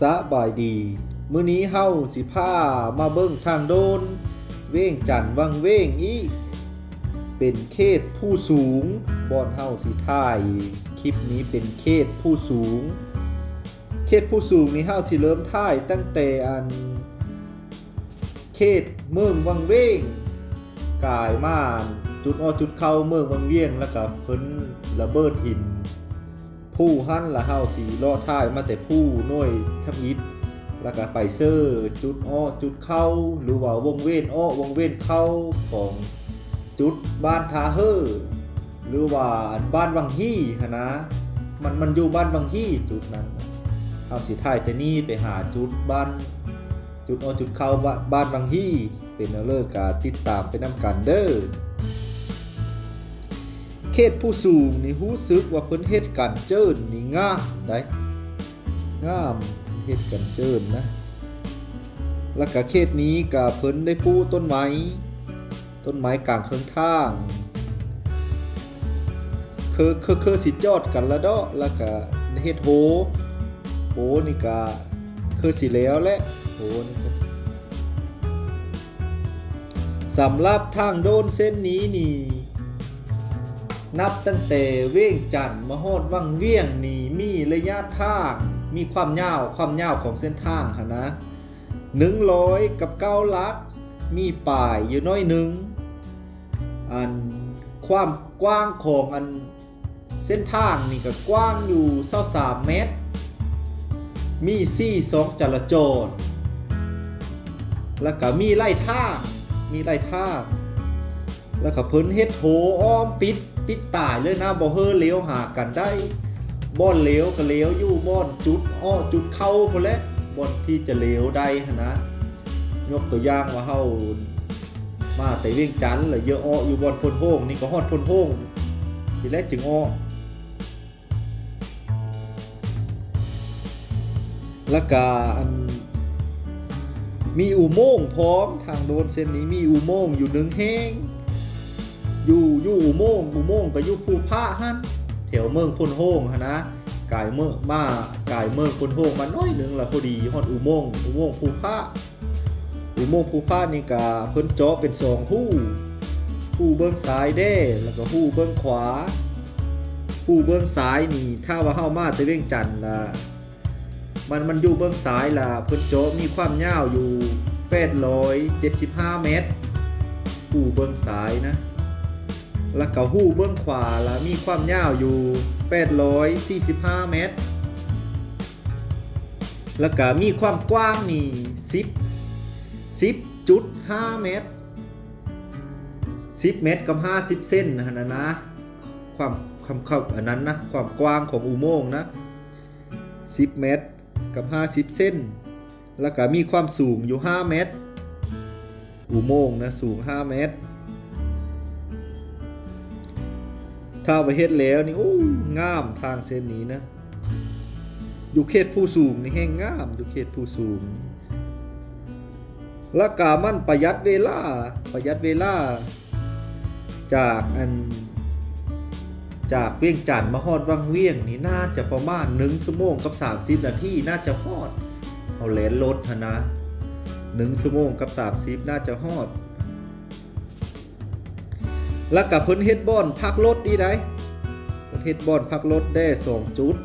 สบายดี มื้อนี้เฮาสิพามาเบิ่งทางโดน เว้งจันวังเว้งอีกเป็นเขตผู้สูงบอนเฮาสิถ่าย คลิปนี้เป็นเขตผู้สูง เขตผู้สูงนี่เฮาสิเริ่มถ่ายตั้งแต่อัน เขตเมืองวังเว้งกายมานจุดออจุดเข้าเมืองวังเวียงแล้วก็เพิ่นระเบิดหิน ผู้หั่นละเฮาสีล่อท่ายมาแต่ผู้น้อยทำอิฐแล้วก็ไปเซอร์จุดอ้อจุดเข้าหรือว่าวงเว้นอ้อวงเว้นเข้าของจุดบ้านทาเฮอหรือว่าบ้านวังฮี่หั้นะมันมันอยู่บ้านวังฮี่จุดนั้นเฮาสิถ่ายแต่นี่ไปหาจุดบ้านจุดอ้อจุดเข้าบ้านบ้านวังฮี่เป็นเอเลิกกาติดตามไปนำกันเด้อ เขตผู้สูงนี่รู้สึกว่าเพิ่นเฮ็ดกันเจิ้นนี่งามได้งามเฮ็ดกันเจิ้นนะ แล้วก็เขตนี้ก็เพิ่นได้ปลูกต้นไม้ ต้นไม้กลางเคิงทางคือคือคือสิจอดกันละเดาะแล้วก็เฮ็ดโหโหนี่ก็คือสิแล้วแหละโหนี่ก็สำหรับทางโดนเส้นนี้นี่ นับตั้งแต่เว้งจันทน์มาฮอดวังเวียงนีมีระยะทางมีความยาวความยาวของเส้นทางค่ะนะ100กับ9ลัก มีป่ายอยู่น้อยหนึ่งอันความกว้างของอันเส้นทางนี่ก็กว้างอยู่23เมตร มีซี่สองจราจร แล้วก็มีไล่ท่ามีไล่ท่าแล้วก็เพิ่นเฮ็ดโถอ้อมปิด ปิดตายเลยนะบ่เฮอเลี้ยวหากันได้บ่อนเลี้ยวก็เลี้ยวอยู่บ่อนจุดอ้อจุดเข้าพุ่นแหละบ่อนที่จะเลี้ยวได้นะยกตัวอย่างว่าเฮามาแต่เวียงจันทน์แล้วเยอะอ้ออยู่บ่อนพนโฮงนี่ก็ฮอดพนโฮงทีแรกจึงอ้อแล้วก็อันมีอุโมงค์พร้อมทางโดนเส้นนี้มีอุโมงค์อยู่หนึ่งแห้ง อยู่อยู่อุโมงอุโมงไปอยู่ภูพระหันแถวเมืองพนโฮงหั้นะกายเมืองมากายเมืองพนโฮงมาน้อยหนึงละพอดีฮอดอุโมงอุโมงภูพระอุโมงภูพระนี่กาเพิ่นเจาะเป็นสองผู้ผู้เบื้องซ้ายเด้แล้วก็ผู้เบื้องขวาผู้เบื้องซ้ายนี่ถ้าว่าเฮามาตะเวียงจันทน์ล่ะมันมันอยู่เบื้องซ้ายล่ะเพิ่นโจมีความยาวอยู่875 เมตรหูเบื้องซ้ายนะ แล้วก็หูเบื้องขวาและมีความยาวอยู่ 845 เมตร แล้วก็มีความกว้างนี่10 10.5 เมตร 10 เมตรกับ 50 เส้นนะนะนะความความเข้าอันนั้นนะความกว้างของอุโมงค์นะ 10 เมตรกับ 50 เส้น แล้วก็มีความสูงอยู่ 5 เมตร อุโมงค์นะสูง 5 เมตร ถ้าไปเฮ็ดแล้วนี่โอ้งามทางเส้นนี้นะ อยู่เขตผู้สูงนี่แห้งงามอยู่เขตผู้สูงและกามันประหยัดเวลาประหยัดเวลา จากอัน จากเวียงจันทน์มาฮอดวังเวียงนี่น่าจะประมาณ1ชั่วโมงกับ30นาทีน่าจะฮอดเอาแลนรถหั่นะ1ชั่วโมงกับ30น่าจะฮอด แล้วกับเพิ่นเฮ็ดบ่อนพักรถดีได้เพิ่นเฮ็ดบ่อนพักรถได้2จุด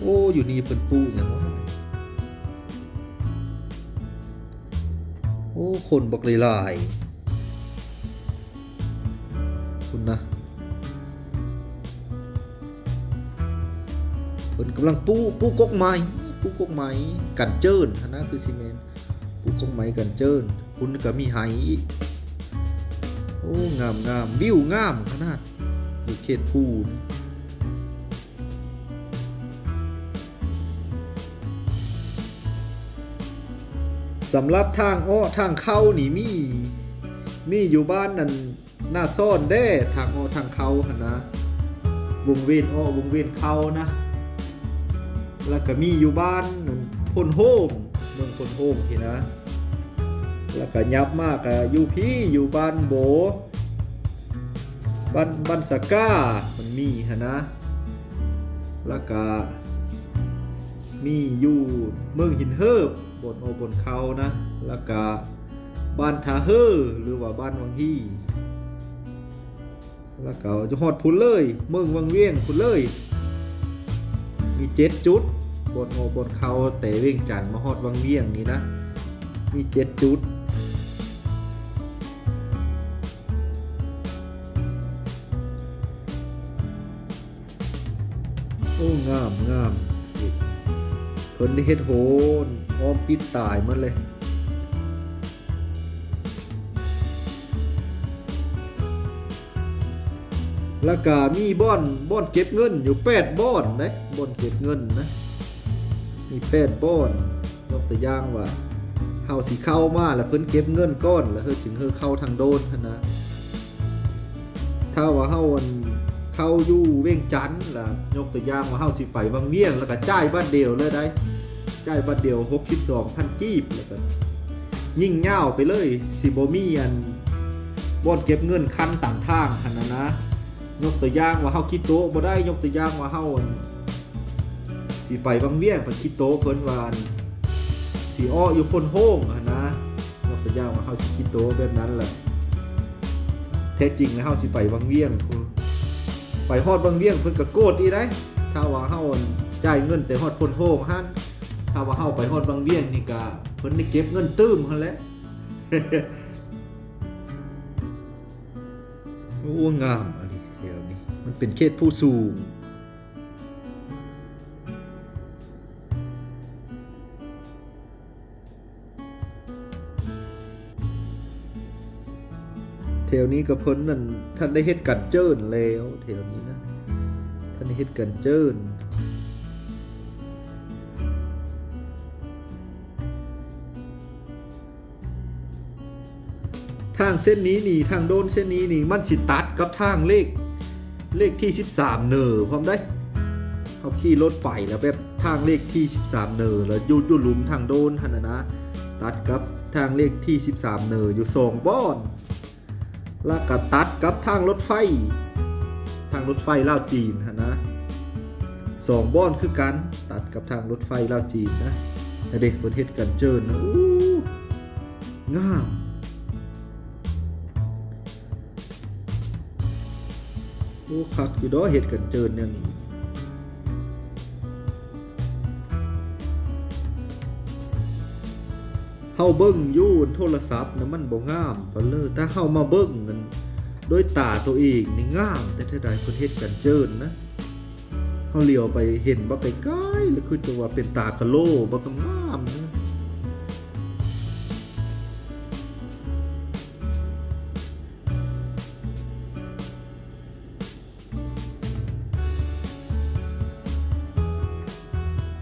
โอ้อยู่นี่เพิ่นปลูกหยังวะโอ้คนบักหลายคุณนะเพิ่นกำลังปูปูกกไม้ปูกกไม้กันเจิ้นนะคือซีเมนต์ปูกกไม้กันเจิ้น คุณก็มีไหโอ้งามงามวิวงามขนาดอยู่เขตภูนสำหรับทางอ้อทางเข้านี่มี มีอยู่บ้านนั่นหน้าซ่อนเด้ทางอ้อทางเข้าหนะ วงเวียนอ้อวงเวียนเข้านะ แล้วก็มีอยู่บ้านนั่นพลโฮมเมืองพลโฮมพี่นะ แล้วก็ยับมากอะอยู่พี่อยู่บ้านโบบ้านบ้านสก้ามันมีหั่นะ แล้วก็มีอยู่เมืองหินเฮิบบนโอบนเขานะ แล้วก็บ้านทาเฮอหรือว่าบ้านวังฮีแล้วก็จะฮอดพุ่นเลย เมืองวังเวียงพุ่นเลย มีเจ็ดจุด บนโอบนเขาแต่เวียงจันทน์มาฮอดวังเวียงนี่นะ มีเจ็ดจุด งามงามเพิ่นได้เฮ็ดโหนอ้อมปิดตายมันเลยแล้วก็มีบ่อนบ่อนเก็บเงินอยู่8บ่อนนะบ่อนเก็บเงินนะ มี8บ่อนยกตัวอย่างว่าเฮาสิเข้ามาแล้วเพิ่นเก็บเงินก้อน แล้วเฮาจึงเฮาเข้าทางโดนนนะถ้าว่าเฮาอัน เข้าอยู่เวียงจันล่ะยกตัวอย่างว่าเฮาสิไปวังเวียงแล้วก็จ่ายบัตรเดียวเลยได้จ่ายบัตรเดียว62,000กีบแล้วก็ยิ่งยาไปเลยสิบ่มีอันบ่อนเก็บเงินคันตามทางหั่นน่ะนะยกตัวอย่างว่าเฮาคิดโตบ่ได้ยกตัวอย่างว่าเฮาสิไปวังเวียงไปคิดโตเพิ่นว่าอันสิอ้ออยู่ปนโฮงหั่นนะยกตัวอย่างว่าเฮาสิคิดโตแบบนั้นแหละแท้จริงแล้วเฮาสิไปวังเวียง ไปฮอดบางเวียงเพิ่นก็โกรธอีได้ถ้าว่าเฮาจ่ายเงินแต่ฮอดพนโฮงหั่นถ้าว่าเฮาไปฮอดบางเวียงนี่ก็เพิ่นได้เก็บเงินตื้มหั่นแหละโอ้งามอันนี้เดี๋ยวนี้มันเป็นเขตผู้สูง แถวนี้ก็เพ้นนั่นท่านได้เฮ็ดกันเจิ้นแล้วแถวนี้นะท่านได้เฮ็ดกันเจิ้นทางเส้นนี้นี่ทางโดนเส้นนี้นี่มันสิตัดกับทางเลขเลขที่ 13 เนอพร้อมได้เขาขี่รถไปแล้วแบบทางเลขที่ 13 เนอแล้วอยู่อยู่หลุมทางโดนหันนะนะตัดกับทางเลขที่ 13 เนออยู่สองบ้อน แล้วก็ตัดกับทางรถไฟ ทางรถไฟลาวจีนฮะนะสองบ้อนคือกัน ตัดกับทางรถไฟลาวจีนนะเด็กประเทศกันเจินนะอู้งามโอ้คักอยู่ดอเห็ดกันเจินเนี่ยนี่าเบิ่งยู่นโทรศัพท์นะมันบ่งามปานเลยถ้าเฮามาเบิ่งนั่นโดยตาตัวเองนี่งาม แต่ถ้าใดประเทศกันเจินนะเฮาเลี้ยวไปเห็นบ่ไกลๆแล้วคือจะว่าเป็นตากะโลบ่ก็งามนะ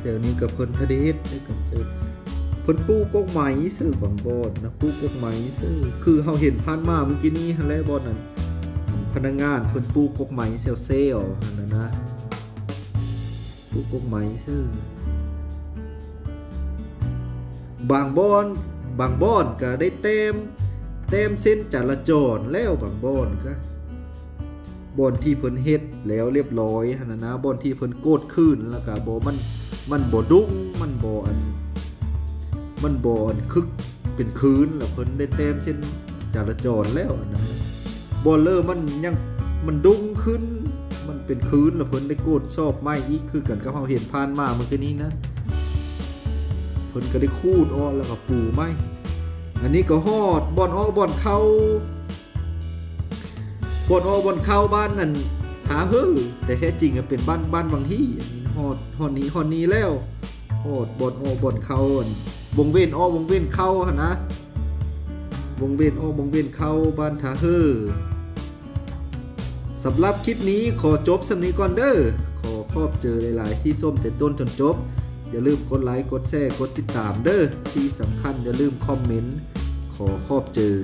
แถวนี้ก็เพิ่นทะเดชได้กันเจิน เพิ่นปูกกกไหมซื้อบางบอนนะปูกกกไหมซื้อคือเฮาเห็นผ่านมาเมื่อกี้นี้หั่นแหละบอนนั้นพนักงานเพิ่นปูกกกไหมเซลเซลหั่นน่ะนะปูกกกไหมซื้อบางบอนบางบอนก็ได้เต็มเต็มเส้นจราจรแล้วบางบอนก็บอนที่เพิ่นเฮ็ดแล้วเรียบร้อยหั่นนะนะบอนที่เพิ่นโกดขึ้นแล้วก็บ่มันมันบ่ดุ้งมันบ่อัน มันบอนคึกเป็นคืนแล้วเพิ่นได้เต็มเช่นจราจรแล้วนะบอลเลอร์มันยังมันดุ้งขึ้น มันเป็นคืนแล้วเพิ่นได้โกดชอบไม้อีกคือกันกับเฮาเห็นผ่านมาเมื่อกี้นี้นะเพิ่นก็ได้คูดอ้อแล้วก็ปูไม้อันนี้ก็ฮอดบอนอ้อบอนเข้าบอนอ้อบอนเข้าบ้านนั่นหาเฮ้อแต่แท้จริงอะเป็นบ้านบ้านวังฮี่อันนี้ฮอดฮอดนี้ฮอดนี้แล้ว โอดบนโอบนเขานวงเวียนอ้อวงเวียนเข้าหนะวงเวียนอ้อวงเวียนเข้าบ้านทาเฮอสำหรับคลิปนี้ขอจบสำนี้ก่อนเด้อขอขอบเจอหลาย ๆ ที่ส้มแต่ต้นจนจบ อย่าลืมกดไลค์กดแชร์กดติดตามเด้อที่สำคัญอย่าลืมคอมเมนต์ขอขอบเจอ